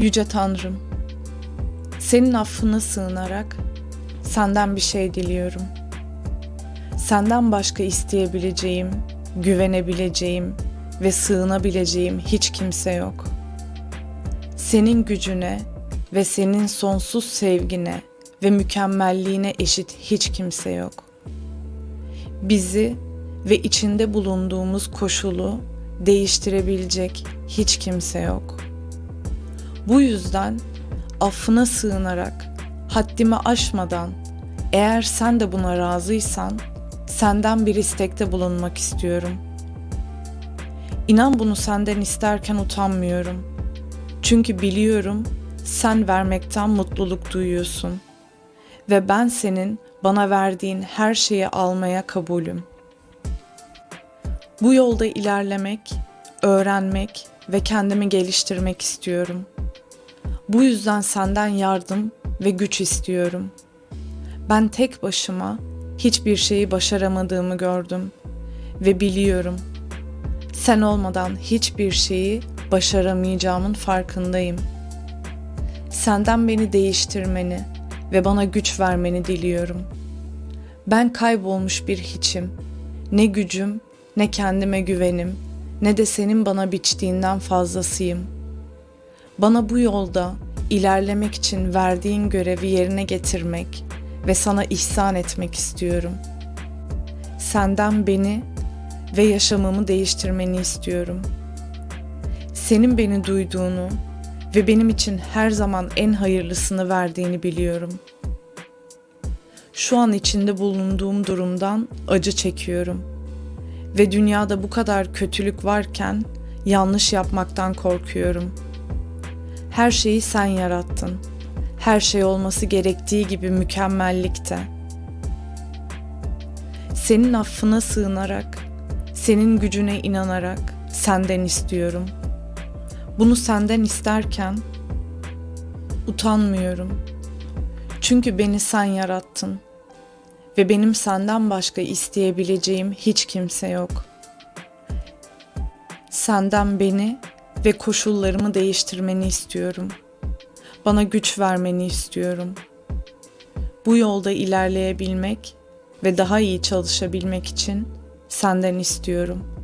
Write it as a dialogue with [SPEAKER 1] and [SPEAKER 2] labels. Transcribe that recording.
[SPEAKER 1] Yüce Tanrım, senin affına sığınarak senden bir şey diliyorum. Senden başka isteyebileceğim, güvenebileceğim ve sığınabileceğim hiç kimse yok. Senin gücüne ve senin sonsuz sevgine ve mükemmelliğine eşit hiç kimse yok. Bizi ve içinde bulunduğumuz koşulu değiştirebilecek hiç kimse yok. Bu yüzden affına sığınarak, haddimi aşmadan, eğer sen de buna razıysan, senden bir istekte bulunmak istiyorum. İnan bunu senden isterken utanmıyorum. Çünkü biliyorum sen vermekten mutluluk duyuyorsun ve ben senin bana verdiğin her şeyi almaya kabulüm. Bu yolda ilerlemek, öğrenmek ve kendimi geliştirmek istiyorum. Bu yüzden senden yardım ve güç istiyorum. Ben tek başıma hiçbir şeyi başaramadığımı gördüm ve biliyorum. Sen olmadan hiçbir şeyi başaramayacağımın farkındayım. Senden beni değiştirmeni ve bana güç vermeni diliyorum. Ben kaybolmuş bir hiçim. Ne gücüm, ne kendime güvenim, ne de senin bana biçtiğinden fazlasıyım. Bana bu yolda ilerlemek için verdiğin görevi yerine getirmek ve sana ihsan etmek istiyorum. Senden beni ve yaşamımı değiştirmeni istiyorum. Senin beni duyduğunu ve benim için her zaman en hayırlısını verdiğini biliyorum. Şu an içinde bulunduğum durumdan acı çekiyorum ve dünyada bu kadar kötülük varken yanlış yapmaktan korkuyorum. Her şeyi sen yarattın. Her şey olması gerektiği gibi mükemmellikte. Senin affına sığınarak, senin gücüne inanarak senden istiyorum. Bunu senden isterken utanmıyorum. Çünkü beni sen yarattın ve benim senden başka isteyebileceğim hiç kimse yok. Senden beni ve koşullarımı değiştirmeni istiyorum. Bana güç vermeni istiyorum. Bu yolda ilerleyebilmek ve daha iyi çalışabilmek için senden istiyorum.''